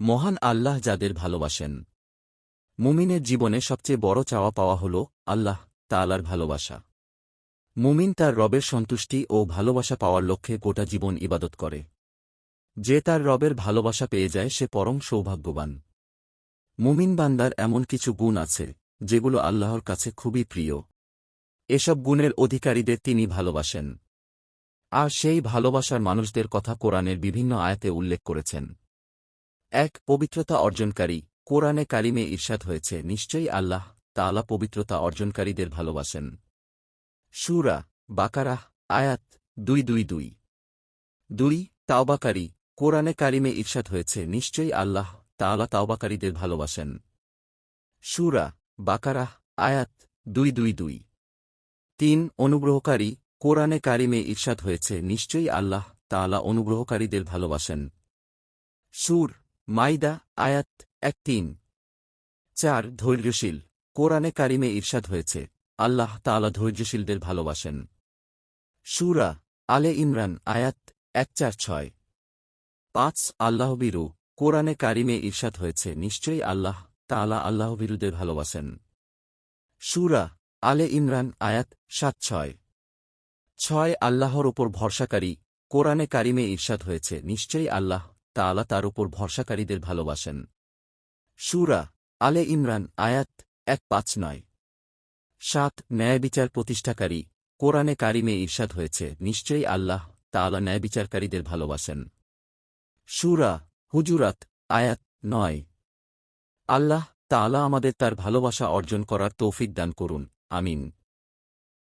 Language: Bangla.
মহান আল্লাহ যাদের ভালোবাসেন। মুমিনের জীবনে সবচেয়ে বড় চাওয়া পাওয়া হল আল্লাহ তালার ভালোবাসা। মুমিন তার রবের সন্তুষ্টি ও ভালোবাসা পাওয়ার লক্ষ্যে গোটা জীবন ইবাদত করে। যে তার রবের ভালোবাসা পেয়ে যায়, সে পরম সৌভাগ্যবান। মুমিন বান্দার এমন কিছু গুণ আছে, যেগুলো আল্লাহর কাছে খুবই প্রিয়। এসব গুণের অধিকারীদের তিনি ভালোবাসেন। আর সেই ভালোবাসার মানুষদের কথা কোরআনের বিভিন্ন আয়াতে উল্লেখ করেছেন। এক পবিত্রতা অর্জনকারী, কোরআনে কারিমে ঈর্ষাদ হয়েছে, নিশ্চয়ই আল্লাহ তাআলা পবিত্রতা অর্জনকারীদের ভালোবাসেন। সুরা বাকারাহ আয়াত দুই দুই দুই। দুই, তাওবাকারী, কোরআনে কারিমে ঈর্ষাদ হয়েছে, নিশ্চয়ই আল্লাহ তাআলা তাওবাকারীদের ভালোবাসেন। সুরা বাকারাহ আয়াত দুই দুই দুই। তিন, অনুগ্রহকারী, কোরআনে কারিমে ঈর্ষাদ হয়েছে, নিশ্চয়ই আল্লাহ তাআলা অনুগ্রহকারীদের ভালোবাসেন। সুর মাইদা, আয়াত, এক তিন। চার, ধৈর্যশীল। কোরআনে কারিমে ঈর্ষাদ হয়েছে। আল্লাহ তাআলা ধৈর্যশীলদের ভালোবাসেন। সুরা আলে ইমরান, আয়াত এক চার ছয়। পাঁচ আল্লাহবিরু কোরআনে কারিমে ঈর্ষাদ হয়েছে। নিশ্চয়ই আল্লাহ তাআলা আল্লাহবিরুদের ভালোবাসেন। সুরা আলে ইমরান, আয়াত সাত ছয়। ছয়, আল্লাহর ওপর ভরসাকারী। কোরআনে কারিমে ঈর্ষাদ হয়েছে। নিশ্চয়ই আল্লাহ তাআলা তার উপর ভরসাকারীদের ভালোবাসেন। সুরা আলে ইমরান, আয়াত এক পাঁচ নয়। সাত, ন্যায় বিচার প্রতিষ্ঠাকারী। কোরআনে কারিমে ঈর্ষাদ হয়েছে, নিশ্চয়ই আল্লাহ তাআলা ন্যায় বিচারকারীদের ভালোবাসেন। সুরা হুজুরাত, আয়াত নয়। আল্লাহ তাআলা আমাদের তার ভালোবাসা অর্জন করার তৌফিক দান করুন, আমিন।